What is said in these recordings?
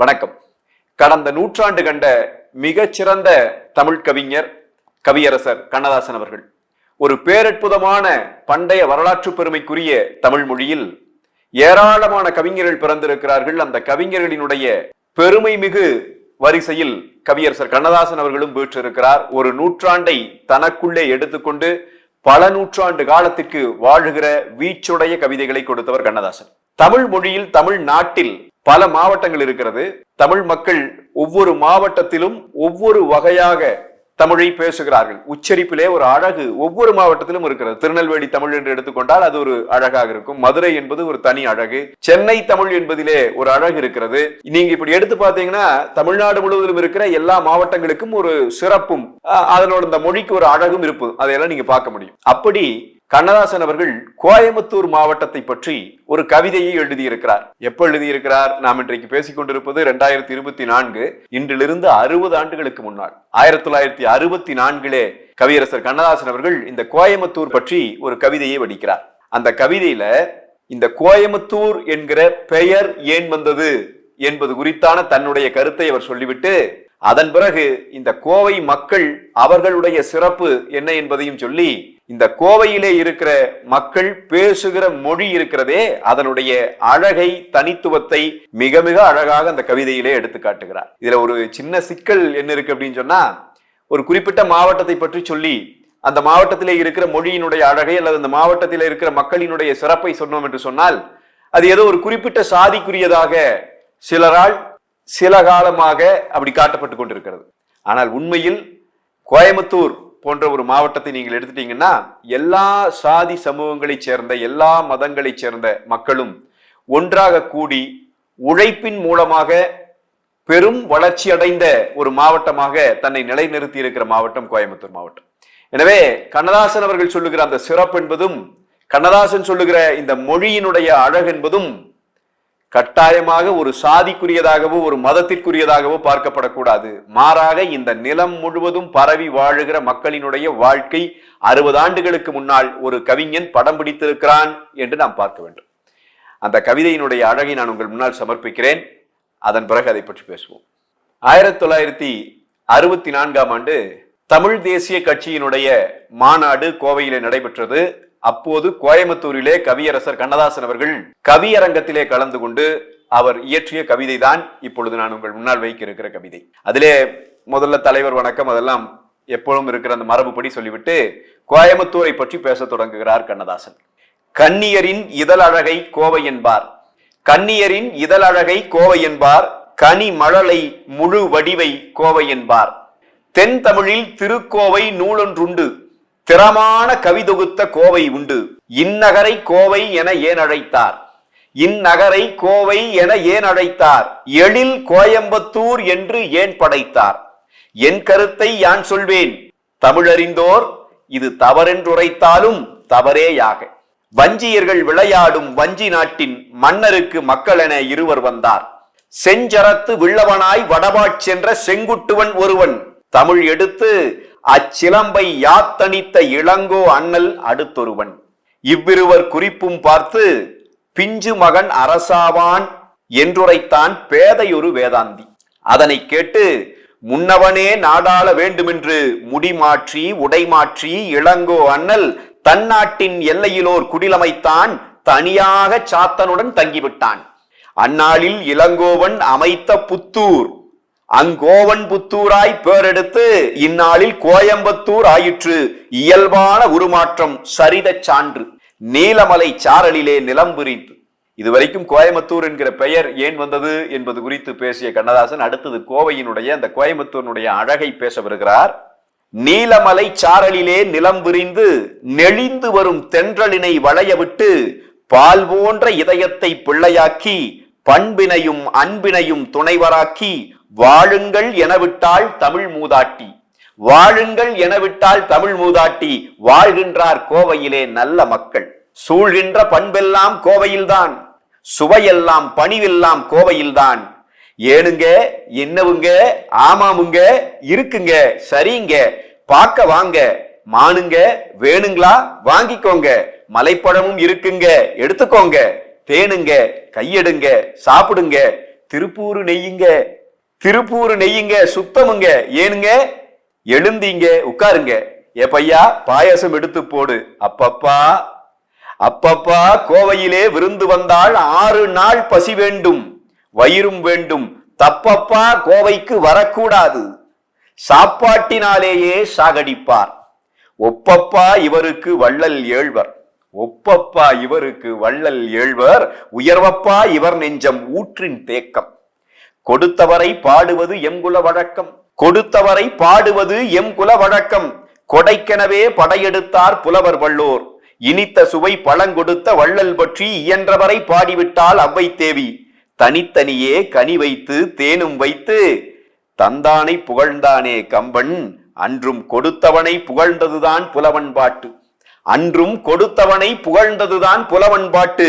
வணக்கம். கடந்த நூற்றாண்டு கண்ட மிகச்சிறந்த தமிழ் கவிஞர் கவியரசர் கண்ணதாசன் அவர்கள். ஒரு பேரற்புதமான பண்டைய வரலாற்று பெருமைக்குரிய தமிழ் மொழியில் ஏராளமான கவிஞர்கள் பிறந்திருக்கிறார்கள். அந்த கவிஞர்களினுடைய பெருமை மிகு வரிசையில் கவியரசர் கண்ணதாசன் அவர்களும் வீற்றிருக்கிறார். ஒரு நூற்றாண்டை தனக்குள்ளே எடுத்துக்கொண்டு பல நூற்றாண்டு காலத்திற்கு வாழுகிற வீச்சுடைய கவிதைகளை கொடுத்தவர் கண்ணதாசன். தமிழ் மொழியில் தமிழ் நாட்டில் பல மாவட்டங்கள் இருக்கிறது. தமிழ் மக்கள் ஒவ்வொரு மாவட்டத்திலும் ஒவ்வொரு வகையாக தமிழை பேசுகிறார்கள். உச்சரிப்பிலே ஒரு அழகு ஒவ்வொரு மாவட்டத்திலும் இருக்கிறது. திருநெல்வேலி தமிழ் என்று எடுத்துக்கொண்டால் அது ஒரு அழகாக இருக்கும். மதுரை என்பது ஒரு தனி அழகு. சென்னை தமிழ் என்பதிலே ஒரு அழகு இருக்கிறது. நீங்க இப்படி எடுத்து பார்த்தீங்கன்னா தமிழ்நாடு முழுவதிலும் இருக்கிற எல்லா மாவட்டங்களுக்கும் ஒரு சிறப்பும் அதனோட இந்த மொழிக்கு ஒரு அழகும் இருப்பு அதையெல்லாம் நீங்க பார்க்க முடியும். அப்படி கண்ணதாசன் அவர்கள் கோயம்புத்தூர் மாவட்டத்தை பற்றி ஒரு கவிதையை எழுதியிருக்கிறார். எப்ப எழுதியிருக்கிறார்? நாம் இன்றைக்கு பேசிக் கொண்டிருப்பது இரண்டாயிரத்தி இருபத்தி நான்கு. இன்றிலிருந்து அறுபது ஆண்டுகளுக்கு முன்னால். ஆயிரத்தி தொள்ளாயிரத்தி அறுபத்தி நான்கிலே கவியரசர் கண்ணதாசன் அவர்கள் இந்த கோயம்புத்தூர் பற்றி ஒரு கவிதையை வடிக்கிறார். அந்த கவிதையில இந்த கோயம்புத்தூர் என்கிற பெயர் ஏன் வந்தது என்பது குறித்தான தன்னுடைய கருத்தை அவர் சொல்லிவிட்டு அதன் பிறகு இந்த கோவை மக்கள் அவர்களுடைய சிறப்பு என்ன என்பதையும் சொல்லி இந்த கோவையிலே இருக்கிற மக்கள் பேசுகிற மொழி இருக்கிறதே அதனுடைய அழகை தனித்துவத்தை மிக மிக அழகாக அந்த கவிதையிலே எடுத்து காட்டுகிறார். இதுல ஒரு சின்ன சிக்கல் என்ன இருக்கு அப்படின்னு சொன்னா ஒரு குறிப்பிட்ட மாவட்டத்தை பற்றி சொல்லி அந்த மாவட்டத்திலே இருக்கிற மொழியினுடைய அழகை அல்லது அந்த மாவட்டத்திலே இருக்கிற மக்களினுடைய சிறப்பை சொன்னோம் என்று சொன்னால் அது ஏதோ ஒரு குறிப்பிட்ட சாதிக்குரியதாக சிலரால் சில காலமாக அப்படி காட்டப்பட்டு கொண்டிருக்கிறது. ஆனால் உண்மையில் கோயம்புத்தூர் போன்ற ஒரு மாவட்டத்தை நீங்கள் எடுத்துட்டீங்கன்னா எல்லா சாதி சமூகங்களைச் சேர்ந்த எல்லா மதங்களைச் சேர்ந்த மக்களும் ஒன்றாக கூடி உழைப்பின் மூலமாக பெரும் வளர்ச்சி அடைந்த ஒரு மாவட்டமாக தன்னை நிலைநிறுத்தி இருக்கிற மாவட்டம் கோயம்புத்தூர் மாவட்டம். எனவே கண்ணதாசன் அவர்கள் சொல்லுகிற அந்த சிறப்பு என்பதும் கண்ணதாசன் சொல்லுகிற இந்த மொழியினுடைய அழகு என்பதும் கட்டாயமாக ஒரு சாதிக்குரியதாகவோ ஒரு மதத்திற்குரியதாகவோ பார்க்கப்படக்கூடாது. மாறாக இந்த நிலம் முழுவதும் பரவி வாழுகிற மக்களினுடைய வாழ்க்கை அறுபது ஆண்டுகளுக்கு முன்னால் ஒரு கவிஞன் படம் பிடித்திருக்கிறான் என்று நாம் பார்க்க வேண்டும். அந்த கவிதையினுடைய அழகை நான் உங்கள் முன்னால் சமர்ப்பிக்கிறேன். அதன் பிறகு அதை பற்றி பேசுவோம். ஆயிரத்தி தொள்ளாயிரத்தி அறுபத்தி நான்காம் ஆண்டு தமிழ் தேசிய கட்சியினுடைய மாநாடு கோவையில் நடைபெற்றது. அப்போது கோயம்புத்தூரிலே கவியரசர் கண்ணதாசன் அவர்கள் கவியரங்கத்திலே கலந்து கொண்டு அவர் இயற்றிய கவிதை தான் இப்பொழுது நான் உங்கள் முன்னால் வைக்க இருக்கிற கவிதை. அதிலே முதல்ல தலைவர் வணக்கம் அதெல்லாம் எப்பொழுதும் இருக்கிற அந்த மரபுப்படி சொல்லிவிட்டு கோயம்புத்தூரை பற்றி பேசத் தொடங்குகிறார் கண்ணதாசன். கன்னியரின் இதழழகை கோவை என்பார். கன்னியரின் இதழழகை கோவை என்பார். கனி மழலை முழு வடிவை கோவை என்பார். தென் தமிழில் திருக்கோவை நூலொன்றுண்டு. திறமான கவிதொகுத்த கோவை உண்டு. இந்நகரை கோவை என ஏன் அழைத்தார்? இந்நகரை கோவை என ஏன் அழைத்தார்? எழில் கோயம்புத்தூர் என்று ஏன் படைத்தார்? என் கருத்தை யான் சொல்வேன்? தமிழறிந்தோர் இது தவறென்றுரைத்தாலும் தவறேயாக. வஞ்சியர்கள் விளையாடும் வஞ்சி நாட்டின் மன்னருக்கு மக்களென இருவர் வந்தார். செஞ்சரத்து வில்லவனாய் வடபாட் சென்ற செங்குட்டுவன் ஒருவன். தமிழ் எடுத்து அச்சிலம்பை யாத்தணித்த இளங்கோ அண்ணல் அடுத்தொருவன். இவ்விருவர் குறிப்பும் பார்த்து பிஞ்சு மகன் அரசாவான் என்றுரைத்தான் பேதையொரு வேதாந்தி. அதனை கேட்டு முன்னவனே நாடாள வேண்டுமென்று முடிமாற்றி உடைமாற்றி இளங்கோ அண்ணல் தன்னாட்டின் எல்லையிலோர் குடிலமைத்தான் தனியாக சாத்தனுடன் தங்கிவிட்டான். அந்நாளில் இளங்கோவன் அமைத்த புத்தூர் அங்கோவன் புத்தூராய் பேரெடுத்து இந்நாளில் கோயம்புத்தூர் ஆயிற்று. இயல்பான உருமாற்றம் சரிதச் சான்று. நீலமலை சாரலிலே நிலம் புரிந்து இதுவரைக்கும் கோயம்புத்தூர் என்கிற பெயர் ஏன் வந்தது என்பது குறித்து பேசிய கண்ணதாசன் அடுத்தது கோவையினுடைய அந்த கோயம்புத்தூரினுடைய அழகை பேச வருகிறார். நீலமலை சாரலிலே நிலம் விரிந்து நெளிந்து வரும் தென்றலினை வளைய விட்டு பால் போன்ற இதயத்தை பிள்ளையாக்கி பண்பினையும் அன்பினையும் துணைவராக்கி வாழுங்கள் என விட்டால் தமிழ் மூதாட்டி. வாழுங்கள் என விட்டால் தமிழ் மூதாட்டி. வாழ்கின்றார் கோவையிலே நல்ல மக்கள். சூழ்கின்ற பண்பெல்லாம் கோவையில்தான். சுவையெல்லாம் பணிவெல்லாம் கோவையில்தான். ஏனுங்க என்னவுங்க ஆமாமுங்க இருக்குங்க சரிங்க. பார்க்க வாங்க மானுங்க வேணுங்களா வாங்கிக்கோங்க. மலைப்பழமும் இருக்குங்க எடுத்துக்கோங்க. தேனுங்க கையெடுங்க சாப்பிடுங்க. திருப்பூர் நெய்யுங்க திருப்பூர் நெய்யுங்க சுத்தமுங்க. ஏனுங்க? எழுந்தீங்க உட்காருங்க. ஏ பையா பாயாசம் எடுத்து போடு. அப்பப்பா அப்பப்பா கோவையிலே விருந்து வந்தால் ஆறு நாள் பசி வேண்டும். வயிறும் வேண்டும். தப்பப்பா கோவைக்கு வரக்கூடாது. சாப்பாட்டினாலேயே சாகடிப்பார். ஒப்பப்பா இவருக்கு வள்ளல் ஏழ்வர். ஒப்பப்பா இவருக்கு வள்ளல் ஏழ்வர். உயர்வப்பா இவர் நெஞ்சம் ஊற்றின் தேக்கம். கொடுத்தவரை பாடுவது எங்குல வழக்கம். கொடுத்தவரை பாடுவது எம் குல வழக்கம். கொடைக்கெனவே படையெடுத்தார் புலவர் வள்ளோர். இனித்த சுவை பழங்கொடுத்த வள்ளல் பற்றி இயன்றவரை பாடிவிட்டால் அவ்வை தேவி. தனித்தனியே கனி வைத்து தேனும் வைத்து தந்தானை புகழ்ந்தானே கம்பன் அன்றும் கொடுத்தவனை புகழ்ந்ததுதான் புலவன் பாட்டு. அன்றும் கொடுத்தவனை புகழ்ந்ததுதான் புலவன் பாட்டு.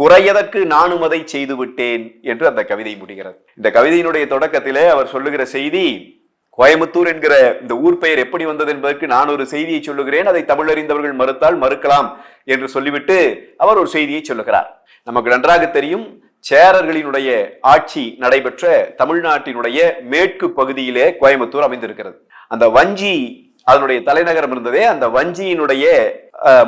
குறையதற்கு நானும் அதை செய்து விட்டேன் என்று அந்த கவிதை முடிகிறது. இந்த கவிதையினுடைய தொடக்கத்திலே அவர் சொல்லுகிற செய்தி கோயம்புத்தூர் என்கிற இந்த ஊர் பெயர் எப்படி வந்தது என்பதற்கு நான் ஒரு செய்தியை சொல்லுகிறேன். அதை தமிழறிந்தவர்கள் மறுத்தால் மறுக்கலாம் என்று சொல்லிவிட்டு அவர் ஒரு செய்தியை சொல்லுகிறார். நமக்கு நன்றாக தெரியும் சேரர்களினுடைய ஆட்சி நடைபெற்ற தமிழ்நாட்டினுடைய மேற்கு பகுதியிலே கோயம்புத்தூர் அமைந்திருக்கிறது. அந்த வஞ்சி அதனுடைய தலைநகரம் இருந்ததே அந்த வஞ்சியினுடைய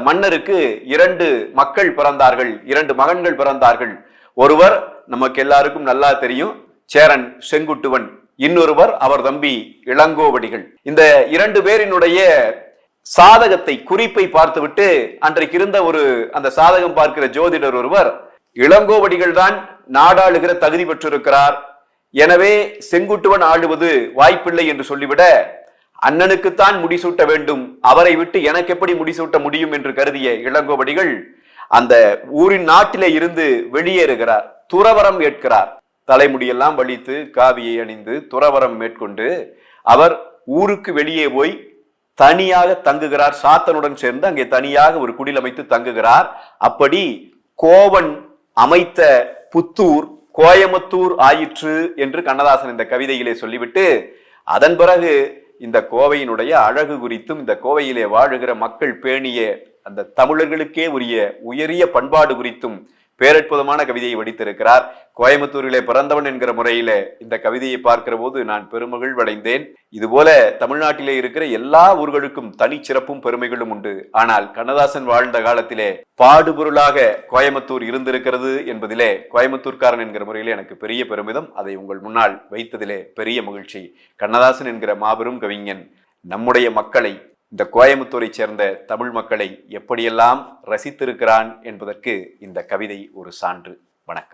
மன்னருக்கு இரண்டு மக்கள் பிறந்தார்கள் இரண்டு மகன்கள் பிறந்தார்கள். ஒருவர் நமக்கு எல்லாருக்கும் நல்லா தெரியும் சேரன் செங்குட்டுவன். இன்னொருவர் அவர் தம்பி இளங்கோவடிகள். இந்த இரண்டு பேரினுடைய சாதகத்தை குறிப்பை பார்த்துவிட்டு அன்றைக்கு இருந்த ஒரு அந்த சாதகம் பார்க்கிற ஜோதிடர் ஒருவர் இளங்கோவடிகள் தான் நாடாளுகிற தகுதி பெற்றிருக்கிறார். எனவே செங்குட்டுவன் ஆளுவது வாய்ப்பில்லை என்று சொல்லிவிட அண்ணனுக்குத்தான் முடிசூட்ட வேண்டும். அவரை விட்டு எனக்கு எப்படி முடிசூட்ட முடியும் என்று கருதிய இளங்கோவடிகள் அந்த ஊரின் நாட்டிலே இருந்து வெளியேறுகிறார். துறவரம் ஏற்கிறார். தலைமுடியெல்லாம் வலித்து காவியை அணிந்து துறவரம் மேற்கொண்டு அவர் ஊருக்கு வெளியே போய் தனியாக தங்குகிறார். சாத்தனுடன் சேர்ந்து அங்கே தனியாக ஒரு குடில் அமைத்து தங்குகிறார். அப்படி கோவன் அமைத்த புத்தூர் கோயமுத்தூர் ஆயிற்று என்று கண்ணதாசன் இந்த கவிதையிலே சொல்லிவிட்டு அதன் பிறகு இந்த கோவையினுடைய அழகு குறித்தும் இந்த கோவையிலே வாழுகிற மக்கள் பேணிய அந்த தமிழர்களுக்கே உரிய உயரிய பண்பாடு குறித்தும் பேரற்புதமான கவிதையை வடித்திருக்கிறார். கோயம்புத்தூரிலே பிறந்தவன் என்கிற முறையில இந்த கவிதையை பார்க்கிற போது நான் பெருமகிழ்வடைந்தேன். இதுபோல தமிழ்நாட்டிலே இருக்கிற எல்லா ஊர்களுக்கும் தனிச்சிறப்பும் பெருமைகளும் உண்டு. ஆனால் கண்ணதாசன் வாழ்ந்த காலத்திலே பாடுபொருளாக கோயம்புத்தூர் இருந்திருக்கிறது என்பதிலே கோயம்புத்தூர்காரன் என்கிற முறையிலே எனக்கு பெரிய பெருமிதம். அதை உங்கள் முன்னால் வைத்ததிலே பெரிய மகிழ்ச்சி. கண்ணதாசன் என்கிற மாபெரும் கவிஞன் நம்முடைய மக்களை இந்த கோயம்புத்தூரை சேர்ந்த தமிழ் மக்களை எப்படியெல்லாம் ரசித்திருக்கிறான் என்பதற்கு இந்த கவிதை ஒரு சான்று. வணக்கம்.